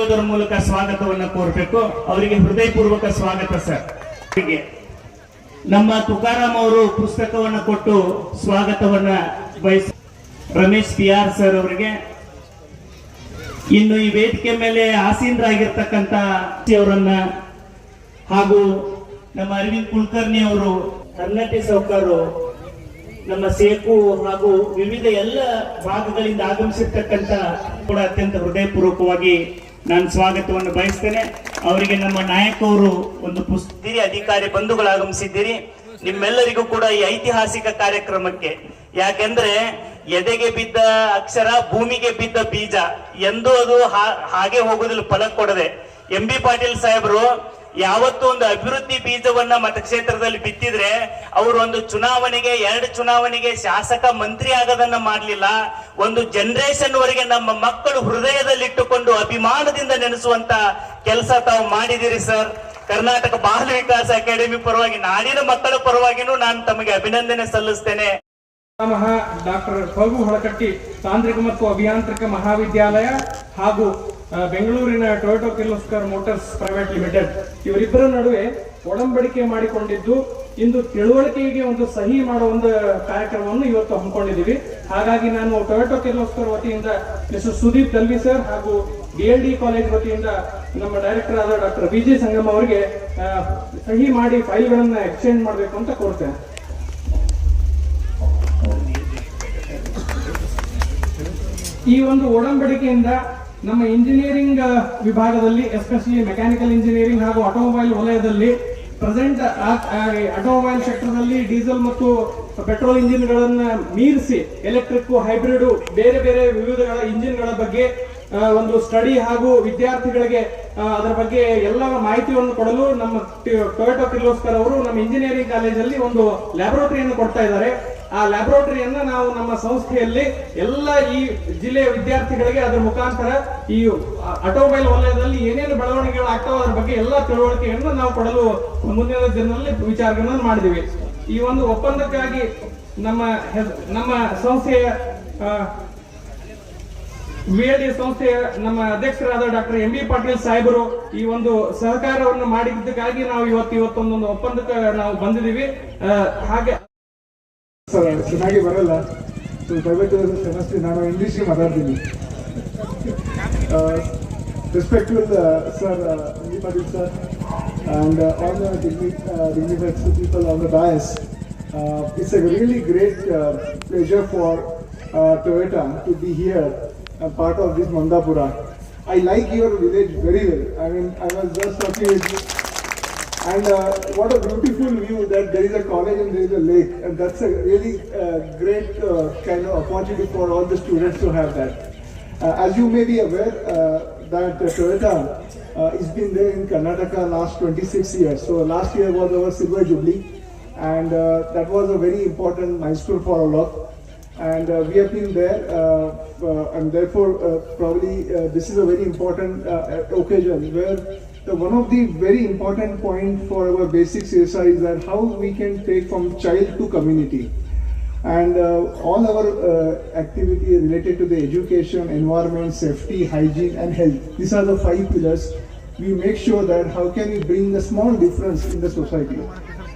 ನೀಡೋದರ ಮೂಲಕ ಸ್ವಾಗತವನ್ನ ಕೋರ್ಬೇಕು. ಅವರಿಗೆ ಹೃದಯಪೂರ್ವಕ ಸ್ವಾಗತ ಸರ್ ನಮ್ಮ ತುಕಾರಾಮ್ ಅವರು ಪುಸ್ತಕವನ್ನ ಕೊಟ್ಟು ಸ್ವಾಗತವನ್ನ ಬಯಸ ರಮೇಶ್ ಪಿ ಆರ್ ಸರ್ ಅವರಿಗೆ. ಇನ್ನು ಈ ವೇದಿಕೆ ಮೇಲೆ ಆಸೀನರಾಗಿರ್ತಕ್ಕಂಥ ಅವರನ್ನ ಹಾಗೂ ನಮ್ಮ ಅರವಿಂದ್ ಕುಲಕರ್ಣಿ ಅವರು ಕರ್ನಾಟಕ ಸೌಕರು, ನಮ್ಮ ಸೇಕು ಹಾಗೂ ವಿವಿಧ ಎಲ್ಲ ಭಾಗಗಳಿಂದ ಆಗಮಿಸಿರ್ತಕ್ಕಂಥ ಕೂಡ ಅತ್ಯಂತ ಹೃದಯಪೂರ್ವಕವಾಗಿ ನಾನು ಸ್ವಾಗತವನ್ನು ಬಯಸ್ತೇನೆ. ಅವರಿಗೆ ನಮ್ಮ ನಾಯಕವರು ಒಂದು ಪುಸ್ತಿರಿ ಅಧಿಕಾರಿ ಬಂಧುಗಳಾಗಮಿಸಿದ್ದೀರಿ. ನಿಮ್ಮೆಲ್ಲರಿಗೂ ಕೂಡ ಈ ಐತಿಹಾಸಿಕ ಕಾರ್ಯಕ್ರಮಕ್ಕೆ. ಯಾಕೆಂದ್ರೆ ಎದೆಗೆ ಬಿದ್ದ ಅಕ್ಷರ ಭೂಮಿಗೆ ಬಿದ್ದ ಬೀಜ, ಎಂದು ಅದು ಹಾಗೆ ಹೋಗುದಿಲ್ಲ ಫಲ ಕೊಡದೆ. ಎಂ ಬಿ ಪಾಟೀಲ್ ಸಾಹೇಬರು ಯಾವತ್ತೂ ಒಂದು ಅಭಿವೃದ್ಧಿ ಬೀಜವನ್ನ ಮತಕ್ಷೇತ್ರದಲ್ಲಿ ಬಿತ್ತಿದ್ರೆ ಅವರು ಒಂದು ಚುನಾವಣೆಗೆ, ಎರಡು ಚುನಾವಣೆಗೆ ಶಾಸಕ ಮಂತ್ರಿ ಆಗೋದನ್ನ ಮಾಡಲಿಲ್ಲ. ಒಂದು ಜನರೇಷನ್ ವರೆಗೆ ನಮ್ಮ ಮಕ್ಕಳು ಹೃದಯದಲ್ಲಿಟ್ಟುಕೊಂಡು ಅಭಿಮಾನದಿಂದ ನೆನೆಸುವಂತ ಕೆಲಸ ತಾವು ಮಾಡಿದಿರಿ ಸರ್. ಕರ್ನಾಟಕ ಬಾಲ ವಿಕಾಸ ಅಕಾಡೆಮಿ ಪರವಾಗಿ, ನಾಡಿನ ಮಕ್ಕಳ ಪರವಾಗಿನೂ ನಾನು ತಮಗೆ ಅಭಿನಂದನೆ ಸಲ್ಲಿಸ್ತೇನೆ. ಡಾಕ್ಟರ್ ಫಗು ಹೊಳಕಟ್ಟಿ ತಾಂತ್ರಿಕ ಮತ್ತು ಅಭಿಯಾಂತ್ರಿಕ ಮಹಾವಿದ್ಯಾಲಯ ಹಾಗೂ ಬೆಂಗಳೂರಿನ Toyota Kirloskar Motors private limited. ಇವರಿಬ್ಬರ ನಡುವೆ ಒಡಂಬಡಿಕೆ ಮಾಡಿಕೊಂಡಿದ್ದು, ಇಂದು ತಿಳುವಳಿಕೆಗೆ ಒಂದು ಸಹಿ ಮಾಡೋ ಒಂದು ಕಾರ್ಯಕ್ರಮವನ್ನು ಇವತ್ತು ಹಮ್ಮಿಕೊಂಡಿದ್ದೀವಿ. ಹಾಗಾಗಿ ನಾನು ಟೊಯೋಟೋ ಕಿರ್ಲೋಸ್ಕರ್ ವತಿಯಿಂದ ಮಿಸ್ಟರ್ ಸುದೀಪ್ ದಲ್ವಿ ಸರ್ ಹಾಗೂ ಡಿ ಎಲ್ ಡಿ ಕಾಲೇಜ್ ವತಿಯಿಂದ ನಮ್ಮ ಡೈರೆಕ್ಟರ್ ಆದ ಡಾಕ್ಟರ್ ವಿಜಯ್ ಸಂಗಮ್ ಅವರಿಗೆ ಸಹಿ ಮಾಡಿ ಫೈಲ್ಗಳನ್ನ ಎಕ್ಸ್ಚೇಂಜ್ ಮಾಡಬೇಕು ಅಂತ ಕೋರ್ತೇನೆ. ಈ ಒಂದು ಒಡಂಬಡಿಕೆಯಿಂದ ನಮ್ಮ ಇಂಜಿನಿಯರಿಂಗ್ ವಿಭಾಗದಲ್ಲಿ ಎಸ್ಪೆಷಲಿ ಮೆಕ್ಯಾನಿಕಲ್ ಇಂಜಿನಿಯರಿಂಗ್ ಹಾಗೂ ಆಟೋಮೊಬೈಲ್ ವಲಯದಲ್ಲಿ ಪ್ರೆಸೆಂಟ್ ಆಟೋಮೊಬೈಲ್ ಸೆಕ್ಟರ್ನಲ್ಲಿ ಡೀಸೆಲ್ ಮತ್ತು ಪೆಟ್ರೋಲ್ ಇಂಜಿನ್ಗಳನ್ನು ಮೀರಿಸಿ ಎಲೆಕ್ಟ್ರಿಕ್ ಹೈಬ್ರಿಡ್ ಬೇರೆ ಬೇರೆ ವಿವಿಧಗಳ ಇಂಜಿನ್ಗಳ ಬಗ್ಗೆ ಒಂದು ಸ್ಟಡಿ ಹಾಗೂ ವಿದ್ಯಾರ್ಥಿಗಳಿಗೆ ಅದರ ಬಗ್ಗೆ ಎಲ್ಲ ಮಾಹಿತಿಯನ್ನು ಕೊಡಲು ನಮ್ಮ ಟೊಯೋಟೋ ಕಿರ್ಲೋಸ್ಕರ್ ಅವರು ನಮ್ಮ ಇಂಜಿನಿಯರಿಂಗ್ ಕಾಲೇಜಲ್ಲಿ ಒಂದು ಲ್ಯಾಬೊರೇಟರಿಯನ್ನು ಕೊಡ್ತಾ ಇದ್ದಾರೆ. ಆ ಲ್ಯಾಬೊರೇಟರಿಯನ್ನ ನಾವು ನಮ್ಮ ಸಂಸ್ಥೆಯಲ್ಲಿ ಎಲ್ಲ ಈ ಜಿಲ್ಲೆಯ ವಿದ್ಯಾರ್ಥಿಗಳಿಗೆ ಅದರ ಮುಖಾಂತರ ಈ ಆಟೋಮೊಬೈಲ್ ವಲಯದಲ್ಲಿ ಏನೇನು ಬೆಳವಣಿಗೆಗಳು ಆಗ್ತಾವ ಅದರ ಬಗ್ಗೆ ಎಲ್ಲ ತಿಳುವಳಿಕೆಯನ್ನು ನಾವು ಕೊಡಲು ಮುಂದಿನ ದಿನದಲ್ಲಿ ವಿಚಾರಗಳನ್ನು ಮಾಡಿದಿವಿ ಈ ಒಂದು ಒಪ್ಪಂದಕ್ಕಾಗಿ ನಮ್ಮ ನಮ್ಮ ಸಂಸ್ಥೆಯ ವಿಎಲ್ಡಿ ಸಂಸ್ಥೆಯ ನಮ್ಮ ಅಧ್ಯಕ್ಷರಾದ ಡಾಕ್ಟರ್ ಎಂ ಬಿ ಪಾಟೀಲ್ ಸಾಹೇಬರು ಈ ಒಂದು ಸಹಕಾರವನ್ನು ಮಾಡಿದ್ದಕ್ಕಾಗಿ ನಾವು ಇವತ್ತು ಇವತ್ತೊಂದೊಂದು ಒಪ್ಪಂದಕ್ಕೆ ನಾವು ಬಂದಿದ್ದೀವಿ. ಹಾಗೆ ಚೆನ್ನಾಗಿ ಬರಲ್ಲ ಸೊ ದಯವಿಟ್ಟು ಕ್ಷಮಿಸ್ತೀನಿ ನಾನು ಇಂಗ್ಲೀಷ್ ಮಾತಾಡ್ತೀನಿ respectable sir Patil sir and all the dignified people on the dais. Uh, it's a really great uh, pleasure for uh, Toyota to be here, a part of this Mandapura. I like your village very well. I mean, I and uh, what a beautiful view that there is a college and there is a lake, and that's a really uh, great uh, kind of opportunity for all the students to have that. Uh, as you may be aware, uh, that uh, Toyota has been there in Karnataka last 26 years. So last year was our silver jubilee, and that was a very important milestone for all of. And we have been there, and therefore probably this is a very important occasion where the one of the very important point for our basic CSR is that how we can take from child to community and uh, all our uh, activity related to the education, environment, safety, hygiene, and health. These are the five pillars. We make sure that how can we bring a small difference in the society,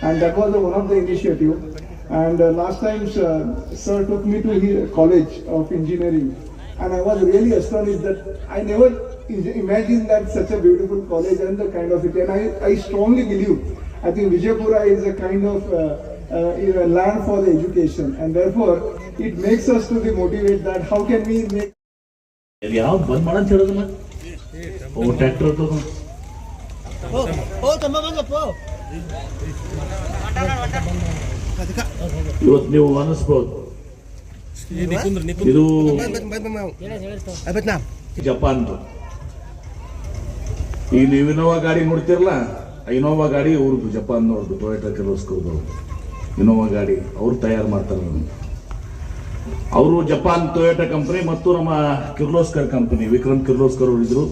and that was one of the initiative. And uh, last time, sir took me to college of engineering, and I was really astonished that I never i- imagined that such a beautiful college and the kind of it. And I, I strongly believe, I think Vijaypura is a kind of uh, uh, a land for the education, and therefore it makes us to be motivate that how can we make ಯಾವ್ದು ಬಂದ್ ಮಾಡಂತ ಹೇಳೋದನ್ನ ಓ tractor ಇವತ್ತು ನೀವು ಅನಿಸ್ಬೋದು ಇದು ಜಪಾನ್ದು ಈ ನೀವು Innova ಗಾಡಿ ನೋಡ್ತಿರಲ್ಲ ಇನೋವಾ ಗಾಡಿ ಅವ್ರದ್ದು ಜಪಾನ್ನವ್ರದ್ದು ಟೊಯೋಟಾ ಕೆಲಸ್ಕೋದು ಇನೋವಾ ಗಾಡಿ, ಅವ್ರು ತಯಾರು ಮಾಡ್ತಾರೆ. ಅವರು ಜಪಾನ್ ಟೊಯೋಟಾ ಕಂಪ್ನಿ ಮತ್ತು ನಮ್ಮ ಕಿರ್ಲೋಸ್ಕರ್ ಕಂಪ್ನಿ ವಿಕ್ರಮ್ ಕಿರ್ಲೋಸ್ಕರ್ ಅವರು ಇದ್ರು.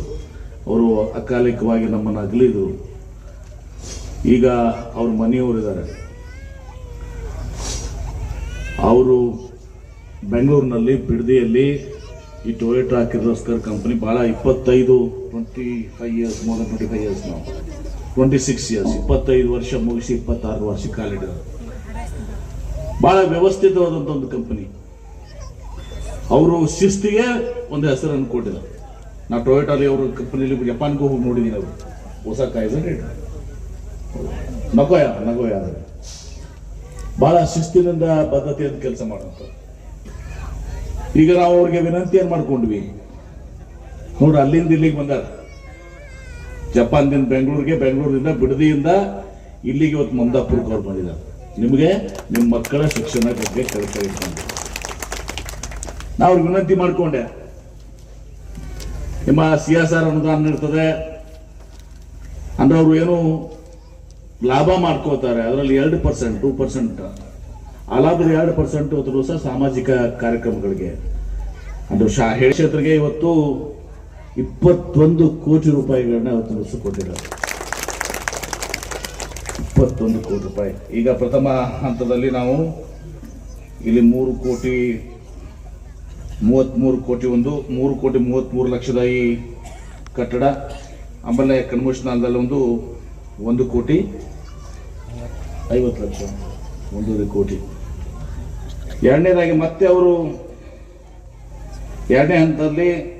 ಅವರು ಅಕಾಲಿಕವಾಗಿ ನಮ್ಮನ್ನು ಅಗಲಿದ್ರು. ಈಗ ಅವ್ರ ಮನೆಯವರು ಇದ್ದಾರೆ ಅವರು ಬೆಂಗಳೂರಿನಲ್ಲಿ ಬಿಡದಿಯಲ್ಲಿ ಈ ಟೊಯೋಟಾ ಕಿರ್ಲೋಸ್ಕರ್ ಕಂಪ್ನಿ ಭಾಳ ಇಪ್ಪತ್ತೈದು twenty five years more than twenty five years ನಾವು ಟ್ವೆಂಟಿ ಸಿಕ್ಸ್ ಇಯರ್ಸ್ ಇಪ್ಪತ್ತೈದು ವರ್ಷ ಮುಗಿಸಿ ಇಪ್ಪತ್ತಾರು ವರ್ಷ ಕಾಲಿಡಿದ್ರು ಬಹಳ ವ್ಯವಸ್ಥಿತವಾದಂಥ ಒಂದು ಕಂಪನಿ ಅವರು ಶಿಸ್ತಿಗೆ ಒಂದು ಹೆಸರನ್ನು ಕೊಟ್ಟಿದ್ರು. ನಾವು ಟೊಯೋಟಾಲಿ ಅವರು ಕಂಪನಿಲಿ ಜಪಾನ್ಗೂ ಹೋಗಿ ನೋಡಿದ್ದೀನಿ ಅವರು. ಹೊಸ ಕಾಯ್ದೆ ನಗೋಯ ನಗೋಯ ಬಹಳ ಶಿಸ್ತಿನಿಂದ, ಬದ್ಧತೆಯಿಂದ ಕೆಲಸ ಮಾಡುವಂಥ ಈಗ ನಾವು ಅವ್ರಿಗೆ ವಿನಂತಿ ಏನ್ ಮಾಡ್ಕೊಂಡ್ವಿ? ನೋಡ್ರಿ, ಅಲ್ಲಿಂದ ಇಲ್ಲಿಗೆ ಬಂದಾರ. ಜಪಾನ್ದಿಂದ ಬೆಂಗಳೂರಿಗೆ, ಬೆಂಗಳೂರಿಂದ ಬಿಡದಿಯಿಂದ ಇಲ್ಲಿಗೆ ಇವತ್ತು ಮಮದಾಪುರಕ್ಕೆ ಅವ್ರು ಬಂದಿದ್ದಾರೆ. ನಿಮಗೆ ನಿಮ್ಮ ಮಕ್ಕಳ ಶಿಕ್ಷಣ ಬಗ್ಗೆ ಕೆಲಸ ಇಟ್ಕೊಂಡು ನಾವು ವಿನಂತಿ ಮಾಡಿಕೊಂಡೆ. ನಿಮ್ಮ ಸಿ ಎಸ್ ಆರ್ ಅನುದಾನ ನೀಡ್ತದೆ. ಅಂದ್ರೆ ಅವರು ಏನು ಲಾಭ ಮಾಡ್ಕೋತಾರೆ. ಅದರಲ್ಲಿ ಎರಡು ಪರ್ಸೆಂಟ್ ಟೂ ಪರ್ಸೆಂಟ್ ಲಾಭದ ಎರಡು ಪರ್ಸೆಂಟ್ ಹೋದ್ರು ಸಹ ಸಾಮಾಜಿಕ ಕಾರ್ಯಕ್ರಮಗಳಿಗೆ. ಅದು ಶಾ ಕ್ಷೇತ್ರಕ್ಕೆ ಇವತ್ತು ಇಪ್ಪತ್ತೊಂದು ಕೋಟಿ ರೂಪಾಯಿಗಳನ್ನ ಅವತ್ತು ದಿವಸ ಇಪ್ಪತ್ತೊಂದು ಕೋಟಿ ರೂಪಾಯಿ. ಈಗ ಪ್ರಥಮ ಹಂತದಲ್ಲಿ ನಾವು ಇಲ್ಲಿ ಮೂರು ಕೋಟಿ ಮೂವತ್ತ್ಮೂರು ಕೋಟಿ ಒಂದು, ಮೂರು ಕೋಟಿ ಮೂವತ್ತ್ಮೂರು ಲಕ್ಷದ ಈ ಕಟ್ಟಡ. ಆಮೇಲೆ ಕನ್ಮೋಷನಲ್ದಲ್ಲಿ ಒಂದು ಒಂದು ಕೋಟಿ, ಐವತ್ತು ಲಕ್ಷ, ಒಂದೂವರೆ ಕೋಟಿ. ಎರಡನೇದಾಗಿ ಮತ್ತೆ ಅವರು ಎರಡನೇ ಹಂತದಲ್ಲಿ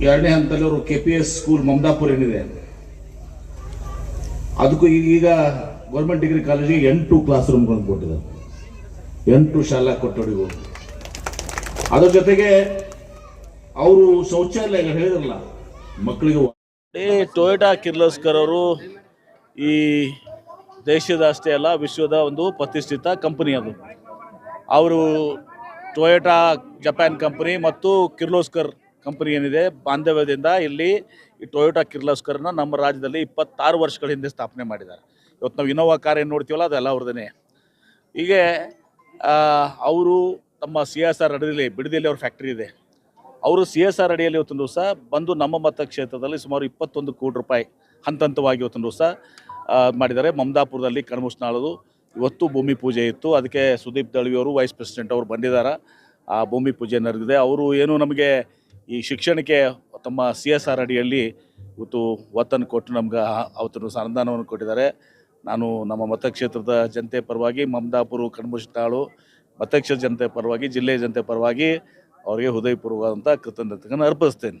ಎರಡನೇ ಹಂತದಲ್ಲಿ ಅವರು K P S school Mamadapur ಏನಿದೆ. ಅದಕ್ಕೂ ಈಗ- ಗೌರ್ಮೆಂಟ್ ಡಿಗ್ರಿ ಕಾಲೇಜಿಗೆ ಎಂಟು ಕ್ಲಾಸ್ ರೂಮ್ಗಳನ್ನು ಕೊಟ್ಟಿದ್ದಾರೆ. ಎಂಟು ಶಾಲಾ ಕೊಠಡಿಗಳು. ಅದ್ರ ಜೊತೆಗೆ ಅವರು ಶೌಚಾಲಯ ಹೇಳಿದ್ರಲ್ಲ, ಮಕ್ಕಳಿಗೆ ಟೊಯೋಟಾ ಕಿರ್ಲೋಸ್ಕರ್ ಅವರು ಈ ದೇಶದ ಅಷ್ಟೇ ಅಲ್ಲ, ವಿಶ್ವದ ಒಂದು ಪ್ರತಿಷ್ಠಿತ ಕಂಪನಿ ಅದು. ಅವರು ಟೊಯೋಟಾ ಜಪಾನ್ ಕಂಪನಿ ಮತ್ತು ಕಿರ್ಲೋಸ್ಕರ್ ಕಂಪನಿ ಏನಿದೆ, ಬಾಂಧವ್ಯದಿಂದ ಇಲ್ಲಿ ಈ ಟೊಯೋಟಾ ಕಿರ್ಲೋಸ್ಕರ್ನ ನಮ್ಮ ರಾಜ್ಯದಲ್ಲಿ ಇಪ್ಪತ್ತಾರು ವರ್ಷಗಳ ಹಿಂದೆ ಸ್ಥಾಪನೆ ಮಾಡಿದ್ದಾರೆ. ಇವತ್ತು ನಾವು ಇನೋವಾ ಕಾರ್ ಏನು ನೋಡ್ತೀವಲ್ಲ, ಅದೆಲ್ಲ ಅವ್ರದ್ದೇ. ಹೀಗೆ ಅವರು ತಮ್ಮ ಸಿ ಎಸ್ ಆರ್ ಅಡಿಯಲ್ಲಿ, ಬಿಡದಿಯಲ್ಲಿ ಅವ್ರ ಫ್ಯಾಕ್ಟ್ರಿ ಇದೆ. ಅವರು ಸಿ ಎಸ್ ಆರ್ ಅಡಿಯಲ್ಲಿ ಇವತ್ತೊಂದು ದಿವಸ ಬಂದು ನಮ್ಮ ಮತಕ್ಷೇತ್ರದಲ್ಲಿ ಸುಮಾರು ಇಪ್ಪತ್ತೊಂದು ಕೋಟಿ ರೂಪಾಯಿ ಹಂತ ಹಂತವಾಗಿ ಇವತ್ತೊಂದು ದಿವಸ ಮಾಡಿದ್ದಾರೆ. ಮಮದಾಪುರದಲ್ಲಿ ಕಣ್ಮುಷ್ನಾಳದು ಇವತ್ತು ಭೂಮಿ ಪೂಜೆ ಇತ್ತು. ಅದಕ್ಕೆ ಸುದೀಪ್ ದಳ್ವಿ ಅವರು ವೈಸ್ ಪ್ರೆಸಿಡೆಂಟ್ ಅವರು ಬಂದಿದ್ದಾರೆ ಆ ಭೂಮಿ ಪೂಜೆ ನಡೆದಿದೆ. ಅವರು ಏನು ನಮಗೆ ಈ ಶಿಕ್ಷಣಕ್ಕೆ ತಮ್ಮ ಸಿ ಎಸ್ ಆರ್ ಅಡಿಯಲ್ಲಿ ಇವತ್ತು ಒತ್ತನ್ನು ಕೊಟ್ಟು ನಮ್ಗೆ ಅವತ್ತು ಅನುದಾನವನ್ನು ಕೊಟ್ಟಿದ್ದಾರೆ. ನಾನು ನಮ್ಮ ಮತಕ್ಷೇತ್ರದ ಜನತೆ ಪರವಾಗಿ, ಮಮದಾಪುರ ಕಣ್ಮುಷ್ನಾಳು ಮತಕ್ಷೇತ್ರ ಜನತೆ ಪರವಾಗಿ ಜಿಲ್ಲೆಯ ಜನತೆ ಪರವಾಗಿ ಅವರಿಗೆ ಹೃದಯಪೂರ್ವಕವಾದಂಥ ಕೃತಜ್ಞತೆಗಳನ್ನು ಅರ್ಪಿಸ್ತೇನೆ